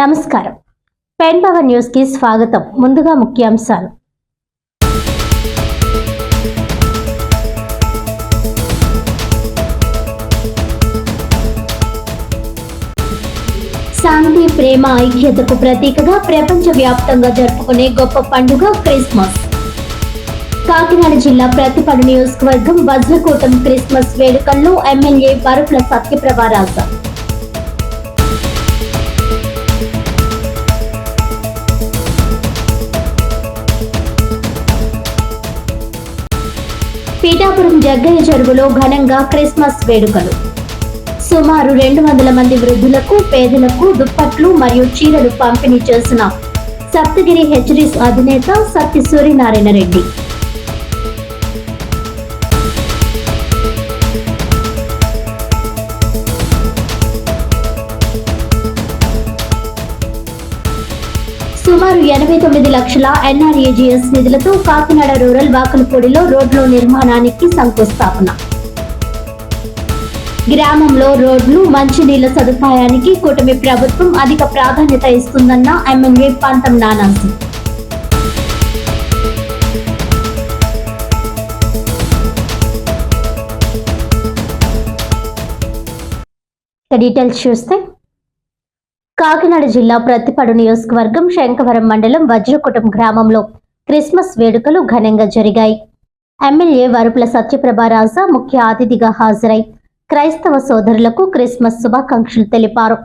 నమస్కారం. Pen power న్యూస్కి స్వాగతం. ముందుగా ముఖ్యాంశాలు. శాంతి ప్రేమ ఐక్యతకు ప్రతీకగా ప్రపంచ వ్యాప్తంగా జరుపుకునే గొప్ప పండుగ క్రిస్మస్. కాకినాడ జిల్లా ప్రతిపడు నియోజకవర్గం వజ్రకూటం క్రిస్మస్ వేడుకల్లో ఎమ్మెల్యే బరుపుల సత్యప్రభారాజా పీఠాపురం జగ్గయ్య చెరువులో ఘనంగా క్రిస్మస్ వేడుకలు. సుమారు రెండు వందల మంది వృద్ధులకు పేదలకు దుప్పట్లు మరియు చీరలు పంపిణీ చేసిన సప్తగిరి హెచ్డిస్ అధినేత సత్య సూర్యనారాయణ రెడ్డి. సుమారు ఎనభై తొమ్మిది లక్షల ఎన్ఆర్ఏజిఎస్ నిధులతో కాకినాడ రూరల్ వాకలపూడిలో రోడ్ల నిర్మాణానికి శంకుస్థాపన. గ్రామంలో రోడ్లు మంచినీళ్ళ సదుపాయానికి కూటమి ప్రభుత్వం అధిక ప్రాధాన్యత ఇస్తుందన్న ఎమ్మెల్యే పంతం నానాసి డీటెయిల్స్ చూస్తే కాకినాడ జిల్లా ప్రతిపడు నియోజకవర్గం శంకవరం మండలం వజ్రకుటం గ్రామంలో క్రిస్మస్ వేడుకలు ఘనంగా జరిగాయి. ఎమ్మెల్యే వరుపుల సత్యప్రభారాజా ముఖ్య అతిథిగా హాజరై క్రైస్తవ సోదరులకు క్రిస్మస్ శుభాకాంక్షలు తెలిపారు.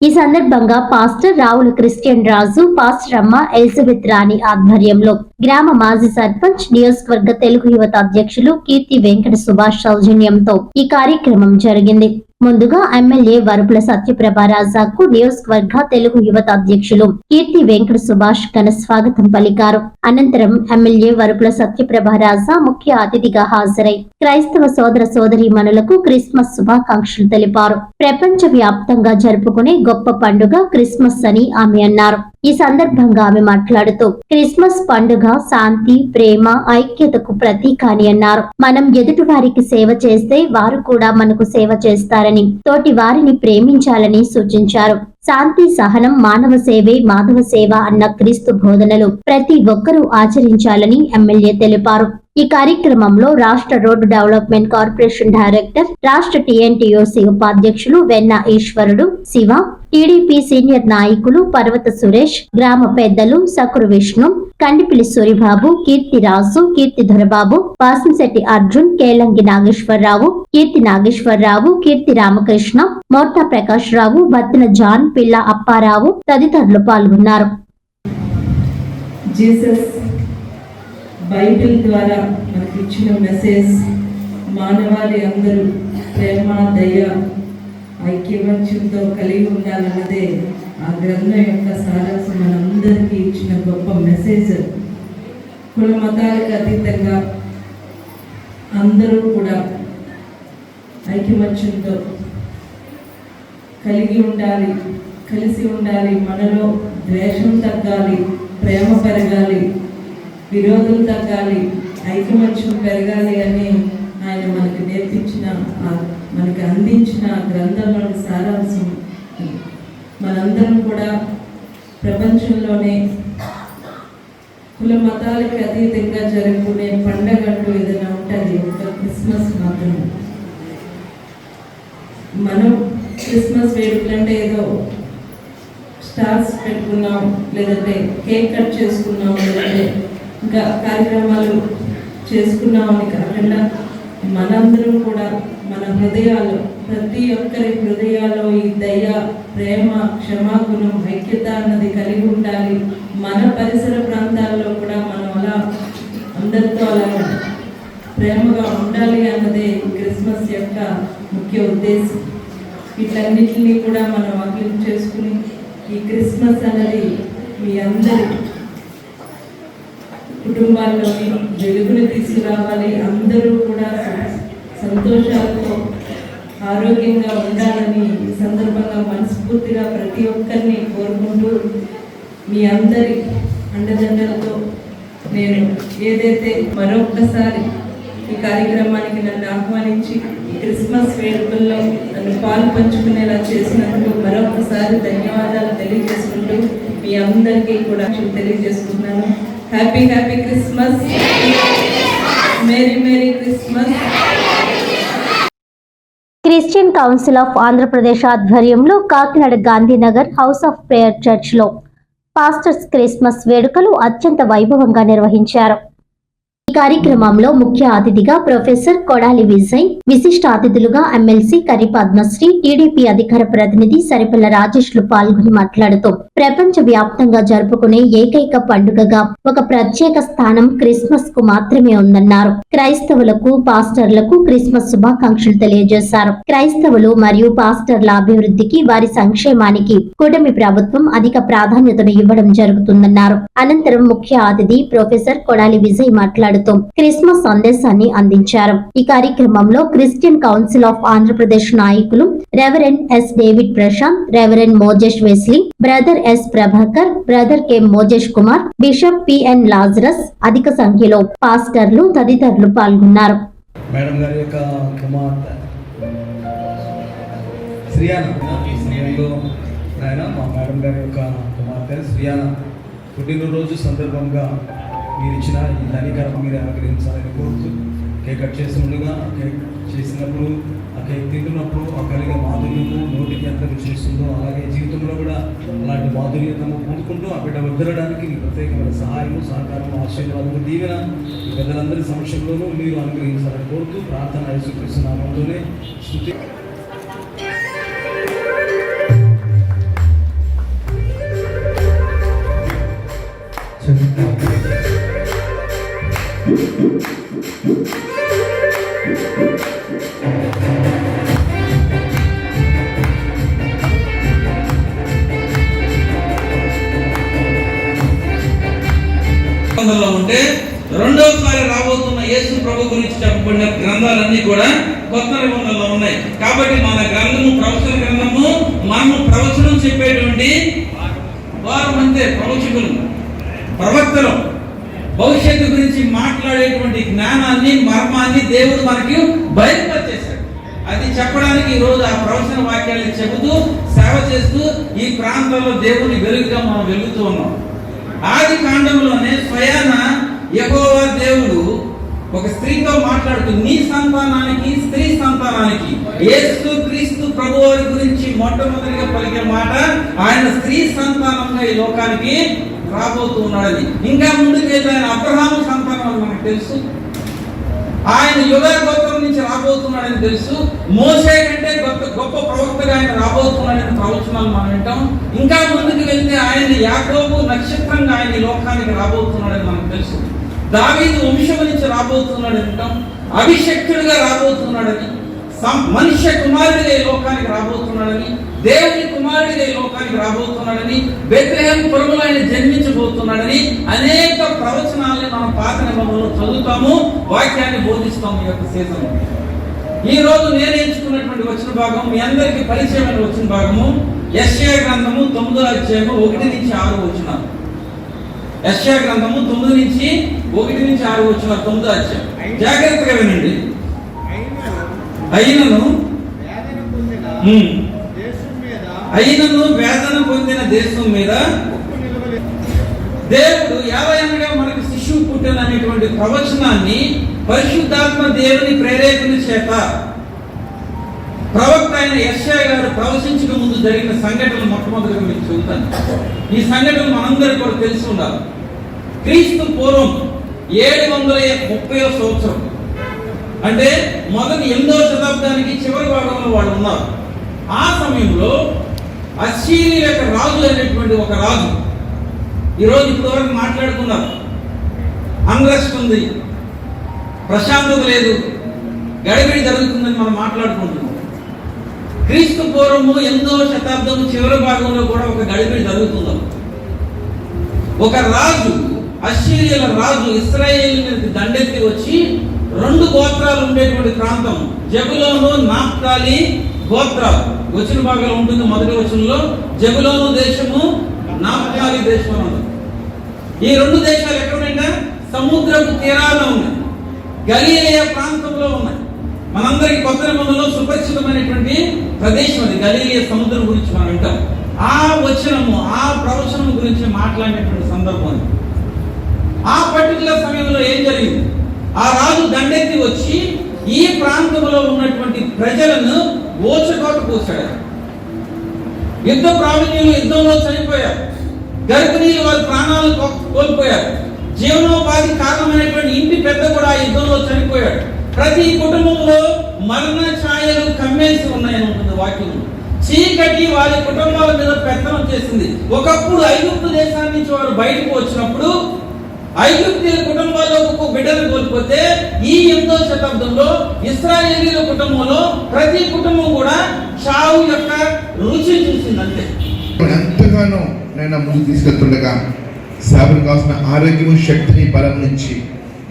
ఈ సందర్భంగా pastor Ravula Christian Raju pastor అమ్మ ఎలిజబెత్ రాణి ఆధ్వర్యంలో గ్రామ మాజీ సర్పంచ్ నియోజకవర్గ తెలుగు యువత అధ్యక్షులు కీర్తి వెంకట సుభాష్ సౌజన్యంతో ఈ కార్యక్రమం జరిగింది. ముందుగా ఎమ్మెల్యే వరుపుల సత్యప్రభ రాజాకు నియోజకవర్గ తెలుగు యువత అధ్యక్షులు కీర్తి వెంకట సుభాష్ ఘన స్వాగతం పలికారు. అనంతరం ఎమ్మెల్యే వరుపుల సత్యప్రభ రాజా ముఖ్య అతిథిగా హాజరై క్రైస్తవ సోదర సోదరి మనులకు క్రిస్మస్ శుభాకాంక్షలు తెలిపారు. ప్రపంచ వ్యాప్తంగా జరుపుకునే గొప్ప పండుగ క్రిస్మస్ అని ఆమె అన్నారు. ఈ సందర్భంగా ఆమె మాట్లాడుతూ క్రిస్మస్ పండుగ శాంతి ప్రేమ ఐక్యతకు ప్రతీక అని అన్నారు. మనం ఎదుటి వారికి సేవ చేస్తే వారు కూడా మనకు సేవ చేస్తారు చేస్తారని తోటి వారిని ప్రేమించాలని సూచించారు. శాంతి సహనం మానవ సేవే మాధవ సేవ అన్న క్రీస్తు బోధనలు ప్రతి ఒక్కరూ ఆచరించాలని ఎమ్మెల్యే తెలిపారు. ఈ కార్యక్రమంలో రాష్ట్ర రోడ్డు డెవలప్మెంట్ కార్పొరేషన్ డైరెక్టర్ రాష్ట్ర టీఎన్టీఓసి ఉపాధ్యక్షులు వెన్న ఈశ్వరుడు శివ టీడీపీ సీనియర్ నాయకులు పర్వత సురేష్ గ్రామ పెద్దలు సకురు విష్ణు కండిపిలి సూరిబాబు కీర్తి రాజు కీర్తి దొరబాబు వాసంశెట్టి అర్జున్ కేలంగి నాగేశ్వరరావు కీర్తి నాగేశ్వరరావు కీర్తి రామకృష్ణ మోర్తా ప్రకాష్ రావు బత్తిన జాన్ పిల్ల అప్పారావు తదితరులు పాల్గొన్నారు. జీసస్ బైబిల్ ద్వారా మనకి ఇచ్చిన మెసేజ్ మానవాళి అందరూ ప్రేమ దయ ఐక్యమత్యంతో కలిగి ఉండాలన్నదే ఆ గ్రంథం యొక్క సారాంశం. మనందరికీ ఇచ్చిన గొప్ప మెసేజ్. కుల మతాలకు అతీతంగా అందరూ కూడా ఐక్యమత్యంతో కలిగి ఉండాలి కలిసి ఉండాలి. మనలో ద్వేషం తగ్గాలి ప్రేమ పెరగాలి. విరోధం తగ్గాలి ఐకమత్యం పెరగాలి అని ఆయన మనకి నేర్పించిన మనకి అందించిన ఆ గ్రంథంలోని సారాంశం మనందరం కూడా ప్రపంచంలోనే కుల మతాలకి అతీతంగా జరుపుకునే పండగ అంటూ ఏదైనా ఉంటుంది ఒక క్రిస్మస్ మాత్రమే. మనం క్రిస్మస్ వేడుకలంటే ఏదో స్టార్స్ పెట్టుకున్నాం లేదంటే కేక్ కట్ చేసుకున్నాం లేదంటే కార్యక్రమాలు చేసుకున్నామని కాకుండా మనందరం కూడా మన హృదయాలు ప్రతి ఒక్కరి హృదయాల్లో ఈ దయ ప్రేమ క్షమాగుణం ఐక్యత అన్నది కలిగి ఉండాలి. మన పరిసర ప్రాంతాల్లో కూడా మనం అలా అందరితో అలా ప్రేమగా ఉండాలి అన్నదే క్రిస్మస్ యొక్క ముఖ్య ఉద్దేశం. వీటన్నిటిని కూడా మనం అభివృద్ధి చేసుకుని ఈ క్రిస్మస్ అన్నది మీ అందరి కుటుంబాల్లోని వెలుగుని తీసుకురావాలి. అందరూ కూడా సంతోషాలతో ఆరోగ్యంగా ఉండాలని ఈ సందర్భంగా మనస్ఫూర్తిగా ప్రతి ఒక్కరిని కోరుకుంటూ మీ అందరి అండదండలతో నేను ఏదైతే మరొక్కసారి ఈ కార్యక్రమానికి నన్ను ఆహ్వానించి క్రిస్మస్ వేడుకల్లో నన్ను పాలు పంచుకునేలా చేసినందుకు మరొకసారి ధన్యవాదాలు తెలియజేసుకుంటూ మీ అందరికీ కూడా తెలియజేసుకుంటున్నాను. Happy happy Christmas merry merry Christmas Christian council of Andhra Pradesh ఆధ్వర్యంలో Kakinada Gandhinagar house of prayer చర్చ్లో పాస్టర్స్ క్రిస్మస్ వేడుకలు అత్యంత వైభవంగా నిర్వహించారు. కార్యక్రమంలో ముఖ్య అతిథిగా ప్రొఫెసర్ కొడాలి విజయ్ విశిష్ట అతిథులుగా ఎమ్మెల్సీ కరి పద్మశ్రీ టీడీపీ అధికార ప్రతినిధి సరిపల్ల రాజేష్లు పాల్గొని మాట్లాడుతూ ప్రపంచ వ్యాప్తంగా జరుపుకునే ఏకైక పండుగగా ఒక ప్రత్యేక స్థానం క్రిస్మస్కు మాత్రమే ఉందన్నారు. క్రైస్తవులకు పాస్టర్లకు క్రిస్మస్ శుభాకాంక్షలు తెలియజేశారు. క్రైస్తవులు మరియు పాస్టర్ల అభివృద్ధికి వారి సంక్షేమానికి కూటమి ప్రభుత్వం అధిక ప్రాధాన్యతను ఇవ్వడం జరుగుతుందన్నారు. అనంతరం ముఖ్య అతిథి ప్రొఫెసర్ కొడాలి విజయ్ మాట్లాడుతూ క్రిస్మస్ సందేశాన్ని అందించారు. ఈ కార్యక్రమంలో క్రిస్టియన్ కౌన్సిల్ ఆఫ్ ఆంధ్రప్రదేశ్ నాయకులు reverend S David Prashant reverend Mojesh Wesley brother S Prabhakar brother K Mojesh Kumar bishop PN Lazarus అధిక సంఖ్యలో పాస్టర్లు తదితరులు పాల్గొన్నారు. మేడం గారి యొక్క కుమార్తె శ్రియాన? ఈ ఆయన మా మేడం గారి యొక్క కుమార్తె శ్రియాన పుట్టినరోజు సందర్భంగా మీరు ఇచ్చిన ఈ ధనికరం మీరు అనుగ్రహించాలని కోరుతూ కేక్ కట్ చేస్తుండగా ఆ కేక్ చేసినప్పుడు అక్కడ తింటున్నప్పుడు ఆ మాధుర్యము నోటికి ఎంత రుచిస్తుందో అలాగే జీవితంలో కూడా అలాంటి మాధుర్యతను పొందుకుంటూ ఆ బిడ్డ వద్దడానికి మీ ప్రత్యేకమైన సహాయము సహకారం ఆశీర్వాదము దీవెన పెద్దలందరి సమక్షంలోనూ మీరు అనుగ్రహించాలని కోరుతూ ప్రార్థన యేసుక్రీస్తు స్థుతి Thank you. ఉంటే రెండోసారి రాబోతున్న యేసు ప్రభు గురించి చెప్పబడిన గ్రంథాలన్నీ కూడా కొత్త నిబంధనలో ఉన్నాయి. కాబట్టి మన గ్రంథము ప్రవచన గ్రంథము మనము ప్రవచనం చెప్పేటువంటి వారు అంతే ప్రవచకులు ప్రవక్తలు. భవిష్యత్తు గురించి మాట్లాడేటువంటి జ్ఞానాన్ని మర్మాన్ని దేవుడు మనకి బయలుపరిచేశాడు. అది చెప్పడానికి ఈ రోజు ఆ ప్రవచన వాక్యాలను చెబుతూ సేవ చేస్తూ ఈ ప్రాంతంలో దేవుని వెలుగుగా మనం వెలుగుతూ ఉన్నాం. ఆది కాండంలోనే స్వయాన ఎగోవా దేవుడు ఒక స్త్రీతో మాట్లాడుతూ నీ సంతానానికి స్త్రీ సంతానానికి యేసు క్రీస్తు ప్రభు వారి గురించి మొట్టమొదటిగా పలికే మాట ఆయన స్త్రీ సంతానంగా ఈ లోకానికి రాబోతున్నాడని. ఇంకా ముందుకు ఆయన అబ్రహాము సంతానం అని మనకు తెలుసు. ఆయన యుగ గోత్రం నుంచి రాబోతున్నాడని తెలుసు. మోసే కంటే గొప్ప గొప్ప ప్రవక్తగా ఆయన రాబోతున్నాడని ప్రవచనాలు మనం వింటాం. ఇంకా ముందుకు వెళ్తే ఆయన యాకోబు నక్షత్రంగా ఆయన ఈ లోకానికి రాబోతున్నాడని మనకు తెలుసు. దావీదు వంశం నుంచి రాబోతున్నాడని వింటాం. అభిషక్తుడిగా రాబోతున్నాడని మనుష్య కుమారుడిగా లోకానికి రాబోతున్నాడని దేవుని కుమారుడిగా లోకానికి రాబోతున్నాడని బెత్లహేం పురములో ఆయన జన్మించబోతున్నాడని అనేక ప్రవచనాలని మనం పాత నిబంధనలో చదువుతాము వాక్యాన్ని బోధిస్తాము ఈ యొక్క సీజన్ ఈ రోజు నేను ఎంచుకున్నటువంటి వచ్చిన భాగం మీ అందరికీ పరిచయమైన వచ్చిన భాగము యశ్యా గ్రంథము తొమ్మిదో అధ్యాయము ఒకటి నుంచి ఆరు వచ్చిన యశ్యా గ్రంథము తొమ్మిది నుంచి ఒకటి నుంచి ఆరు వచ్చిన తొమ్మిదో అధ్యాయం. జాగ్రత్తగా వినండి. అయినను అయినను వేదన పొందిన దేశం మీద దేవుడు యావయనగా మనకు శిశువు పుట్టిన అనేటువంటి ప్రవచనాన్ని పరిశుద్ధాత్మ దేవుని ప్రేరేపణ చేత ప్రవక్త అయిన యశ్యా గారు ప్రవచించక ముందు జరిగిన సంఘటనలు మొట్టమొదటిగా మీకు చెబుతాను. ఈ సంఘటన మనందరికీ కూడా తెలిసి ఉండాలి. క్రీస్తు పూర్వం ఏడు వందల ముప్పై సంవత్సరం అంటే మొదటి ఎనిమిదవ శతాబ్దానికి చివరి భాగంలో వాళ్ళు ఉన్నారు. ఆ సమయంలో అశ్చీరి యొక్క రాజు అనేటువంటి ఒక రాజు ఈరోజు ఇప్పటివరకు మాట్లాడుకున్నారు. అన్రెస్ట్ ఉంది. ప్రశాంతత లేదు. గడిబిడి జరుగుతుందని మనం మాట్లాడుకుంటున్నాం. క్రీస్తు పూర్వము ఎనిమిదవ శతాబ్దము చివరి భాగంలో కూడా ఒక గడిబిడి జరుగుతుంది. ఒక రాజు అశ్చీరియల రాజు ఇస్రాయేల్ మీదకి దండెత్తి వచ్చి రెండు గోత్రాలు ఉండేటువంటి ప్రాంతం. జబులోను నాప్తాలి గోత్రాలు. వచ్చిన భాగంలో ఉంటుంది మొదటి వచనంలో. జబులోను దేశము నాప్తాలి దేశం ఈ రెండు దేశాలు ఎక్కడ ఉన్నాయంటే సముద్రపు తీరాన ఉన్నాయి. గలీలయ ప్రాంతంలో ఉన్నాయి. మనందరికి కొత్త నిబంధనలో సుపరిచితమైనటువంటి ప్రదేశం అది. గలీలయ సముద్రం గురించి మనం వింటాం ఆ వచనము ఆ ప్రవచనము గురించి మాట్లాడినటువంటి సందర్భం ఆ పర్టికులర్ సమయంలో ఏం జరిగింది? ఆ రాజు దండెత్తి వచ్చి ఈ ప్రాంతంలో ఉన్నటువంటి ప్రజలను ఓచకోట కూర్చాడు. యుద్ధ ప్రావీణ్యులు యుద్ధంలో చనిపోయారు. గర్భిణీలు వారి ప్రాణాలు కో- కోల్పోయారు. జీవనోపాధి కారణమైనటువంటి ఇంటి పెద్ద కూడా ఆ యుద్ధంలో చనిపోయాడు. ప్రతి కుటుంబంలో మరణ ఛాయలు కమ్మేసి ఉన్నాయని ఉంటుంది వాక్యం. చీకటి వారి కుటుంబాల మీద పెత్తనం చేసింది. ఒకప్పుడు ఐగుప్తు దేశాన్ని నుంచి వారు బయటకు వచ్చినప్పుడు ఐగుప్తీయుల కుటుంబాల్లో ఒక బిడ్డను కోల్పోతే ఈ ఎనిమిదో శతాబ్దంలో ఇస్రాయేలీల కుటుంబంలో ప్రతి కుటుంబం కూడా చావు యొక్క రుచి చూసిందంటే ఎంతగానో నేను ముందు తీసుకెళ్తుండగా సేవను కావాల్సిన ఆరోగ్యము శక్తిని బలం నుంచి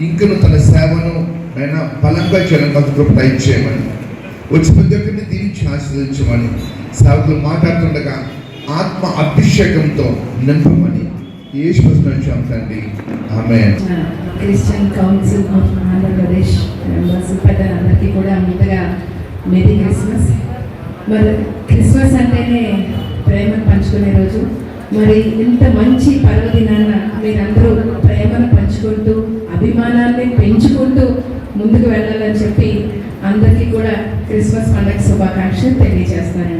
ఇంకను తన సేవను నైనా బలంగా చేయడం కాదు కృప చేయమని వచ్చి ప్రతి ఒక్కరిని దీవించి ఆశీర్వదించమని సేవకులు మాట్లాడుతుండగా ఆత్మ అభిషేకంతో నింపమని ఏ వచ్చాం తండ్రి ఆమె Christian council of Andhra Pradesh members పెద్దలందరికీ కూడా ముందుగా మెరీ క్రిస్మస్. మరి క్రిస్మస్ అంటేనే ప్రేమను పంచుకునే రోజు. మరి ఇంత మంచి పర్వదినాన్న మీరందరూ ప్రేమను పంచుకుంటూ అభిమానాన్ని పెంచుకుంటూ ముందుకు వెళ్ళాలని చెప్పి అందరికీ కూడా క్రిస్మస్ పండుగ శుభాకాంక్షలు తెలియజేస్తాను